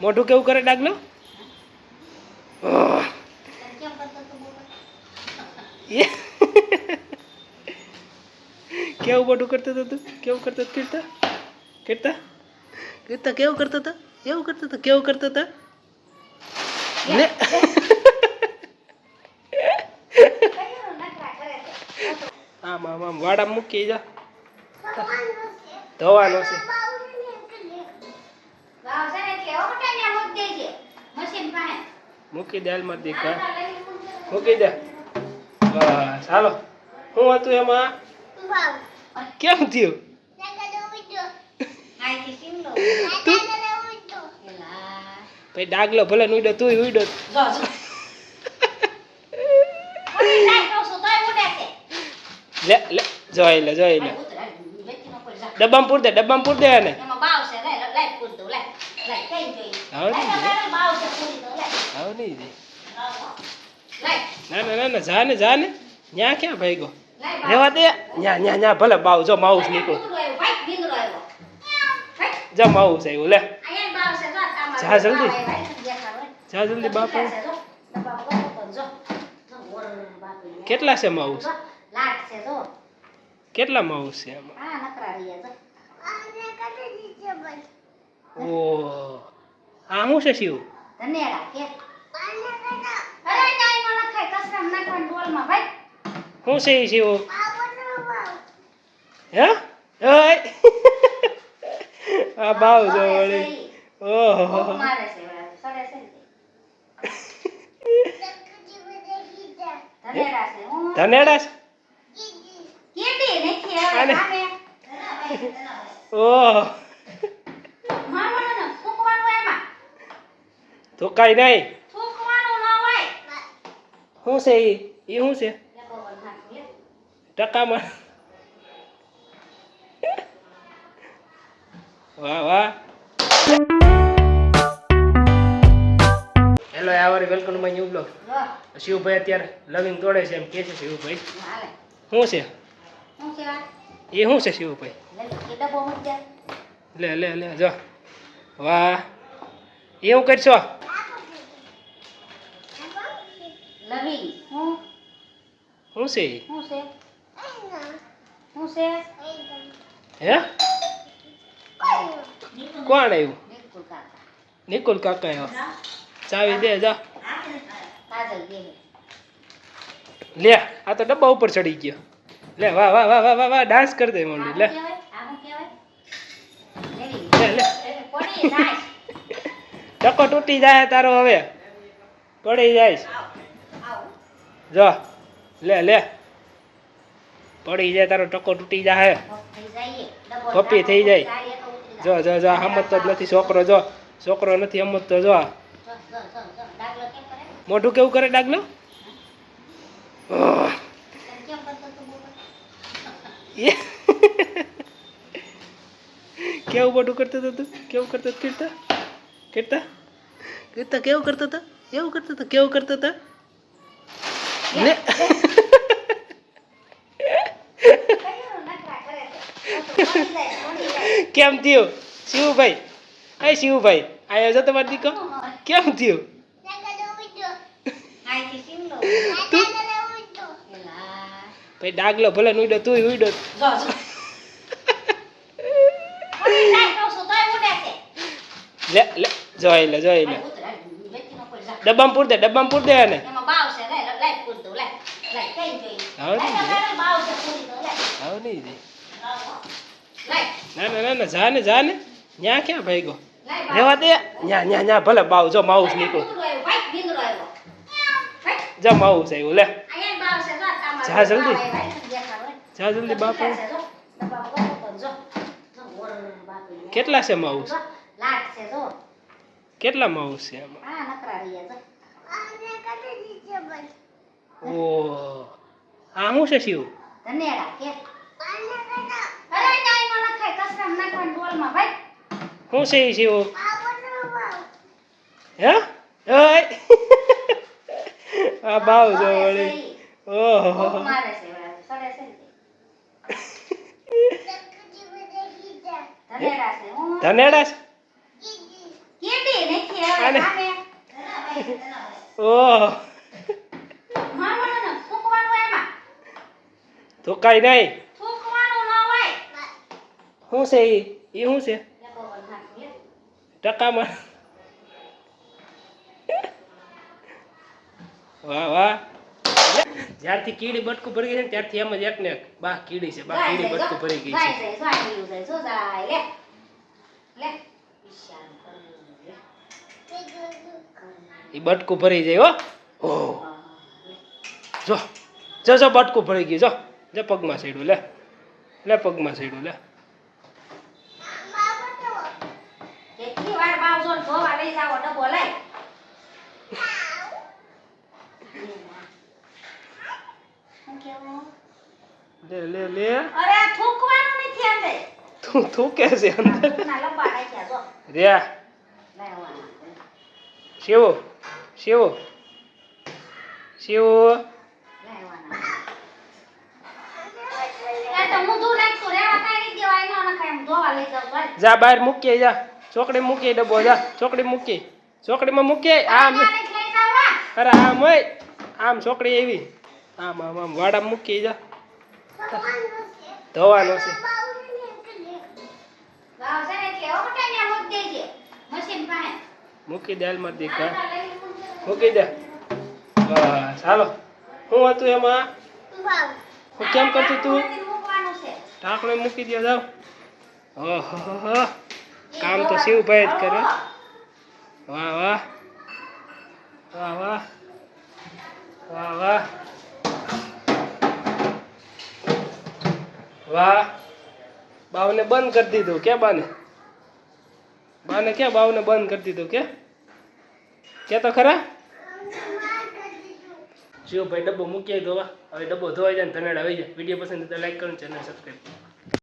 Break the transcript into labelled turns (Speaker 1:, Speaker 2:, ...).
Speaker 1: મોઢું કેવું કરે ડાગલો? કેવું મોઢું કરતો હતો તું? કેવું કરતો હતો? કીર્તા? કીર્તા? કીર્તા કેવું કરતો હતો? કેવું કરતો હતો? કેવું કરતો હતો? ને આમ આમ આમ વાડા મૂકી જા. ધોવાનો છે. મૂકી દે હાલમાં દીકરા મૂકી દે. બસ હાલો. શું હતું એમાં? કેમ થયું? ભાઈ ડાગલો ભલે ઉડ્યો તું ઉડો લે લે જોઈ લે જોઈ લે. ડબ્બામાં પૂર દે ડબ્બામાં પૂર દે એને. આવ નહીં ના ના ના ના જા ને જા ને. ન્યા ક્યાં ભાઈ ગયો રેવા દે. ન્યા ન્યા ન્યા ભલે બાવ જો માઉસ નીકળો. જા માઉસ આવ્યું લે. જા જલ્દી. જા જલ્દી બાપ કેટલા છે માઉસ
Speaker 2: લાટ છે જો.
Speaker 1: કેટલા માઉસ છે એમાં
Speaker 2: આ નકરા રહ્યા જો.
Speaker 1: ઓ આ શું છે શિવ?
Speaker 2: ધનેડા કે અરે નાઈ માં નખાય કસરામ નાખવાનું ડોલમાં ભાઈ.
Speaker 1: શું છે શિવ? હે? ઓય. આ બાવ જો વળી. ઓહો.
Speaker 2: મારે છે છે ધનેડા છે નથી
Speaker 1: ઓહ
Speaker 2: મારવાનું ને ફૂંકવાનું એમાં
Speaker 1: તો કાંઈ નહીં.
Speaker 2: ફૂંકવાનું ન હોય.
Speaker 1: શું છે એ એ શું છે? ટકામાં. વાહ વાહ. હેલો આવરી welcome to my new blog Shivbhai અત્યારે લવિંગ તોડે છે એમ કે છે શિવભાઈ. શું છે? એ શું છે શિવભાઈ?
Speaker 2: લે
Speaker 1: લે લે લે જો. વાહ. એ હું કરશો?
Speaker 2: હું
Speaker 1: શું છે
Speaker 2: હું છે
Speaker 1: હે કોણ આવ્યું નિકુલ કાકા આવ્યો ચાવી દે જા લે આ તો ડબ્બા ઉપર ચડી ગયો લે વાહ વાહ વાહ વાહ વાહ વાહ ડાન્સ કરી દે મંડી લે
Speaker 2: આ શું કહેવાય લેવી
Speaker 1: લે લે
Speaker 2: એ પડી જાય
Speaker 1: ટકો તૂટી જાય તારો હવે પડી જાય જો, લે લે. પડી જાય, તારો ટકો તૂટી જાય કપી થઈ જાય.
Speaker 2: તો
Speaker 1: જો જો જો સમજતો જ નથી છોકરો, જો. છોકરો નથી સમજતો જો.
Speaker 2: જો
Speaker 1: મોઢું કેવું કરે ડાગલો?
Speaker 2: તું.
Speaker 1: કેવું મોઢું કરતો હતો તું? કેવું કરતો કીર્તા? કીર્તા? કીર્તા, કેવું કરતો હતો? કેવું કરતો હતો, કેવું કરતો હતો? કેમ થયું? શિવભાઈ. એ શિવભાઈ આયો છો તમારો દીકરો. કેમ થયું? ભાઈ ડાગલો ભલે ઉડો તો
Speaker 2: ઉડે
Speaker 1: લે લે જોઈ લે જોઈ લે. ડબ્બામાં પૂર દે ડબ્બામાં પૂર દે એને. હવે નહીં ના ના ના ના જા ને જા ને ન્યા ક્યાં ભાઈ ગો. રેવા દે ન્યા ન્યા ન્યા ભલે બાવ જો માઉસ નીકળો જા માઉસ આવ્યું લે
Speaker 2: જો આમાં
Speaker 1: જા જલ્દી. જા જલ્દી બાપ
Speaker 2: કેટલા છે,
Speaker 1: માઉસ
Speaker 2: જો, લાટ છે, જો.
Speaker 1: કેટલા માઉસ છે એમાં
Speaker 2: આ નકરા રહ્યા, જો.
Speaker 1: ઓ આ શું છે શિવ?
Speaker 2: ધનેડા, કે. અરે, ન્યાયમાં નખાય, કચરામાં નાખવાનું ડોલમાં, ભાઈ.
Speaker 1: શું છે શિવ? હે? ઓય. આ બાવ જો વળી. ઓહો.
Speaker 2: મારે છે, સડે છે ધનેડા છે, હું. નથી
Speaker 1: ઓહ
Speaker 2: મારવાનું ને થૂકવાનું એમાં
Speaker 1: તો કઈ નહીં. શું છે એ? શું છે? ટકામાં. વાહ વાહ. જ્યારથી કીડી બટકું ભરી ગઈ છે ત્યારથી એમ જ એક ને એક. બા કીડી છે બા કીડી બટકું ભરી ગઈ છે. એ બટકું ભરી જાય હો. જો જો જો બટકું ભરી ગયું જો. લે પગમાં સીડું લે. લે પગમાં સડ્યું લે? લે લે લે.
Speaker 2: અરે થૂકવાનું નથી અંદર.
Speaker 1: તું તું છે અંદર.
Speaker 2: જો.
Speaker 1: શેવો શેવો. શેવો
Speaker 2: લાવવાના એ તો ઊંધું નાખતું રેવા કાંઈ નહીં દેવાય ન નખાય એમ ધોવા લઈ જાવ ચાલ
Speaker 1: જા બહાર મૂકીએ જા. ચોકડી મૂકીએ ડબ્બો જા. ચોકડી મૂકી ચોકડીમાં મૂકીએ? આમ. અરે આમ હોય. આમ ચોકડી એવી. આમ આમ આમ. વાડા મૂકી જા. ધોવાનો છે.
Speaker 2: મૂકી
Speaker 1: દે હાલમાં દીકરા
Speaker 2: આટા મૂકી દે.
Speaker 1: બસ હાલો. શું હતું એમાં? હું કેમ કરતું તું? ઢાંકણો મૂકી દે જાવ કામ તો શિવભાઈ જ કરે. વાહ વાહ. વાહ વાહ. વાહ વાહ. વાહ. બાવને બંધ કરી દીધું કે બાને? બાને કે બાવને બંધ કરી દીધું કે? કે તો ખરા? શિવભાઈ ડબ્બો મૂકી દો હવે ડબ્બો ધોવાઈ જાય ને ધનેડા આવી જાય. વીડિયો પસંદ લાઈક કરો ચેનલ સબસ્ક્રાઈબ કરો.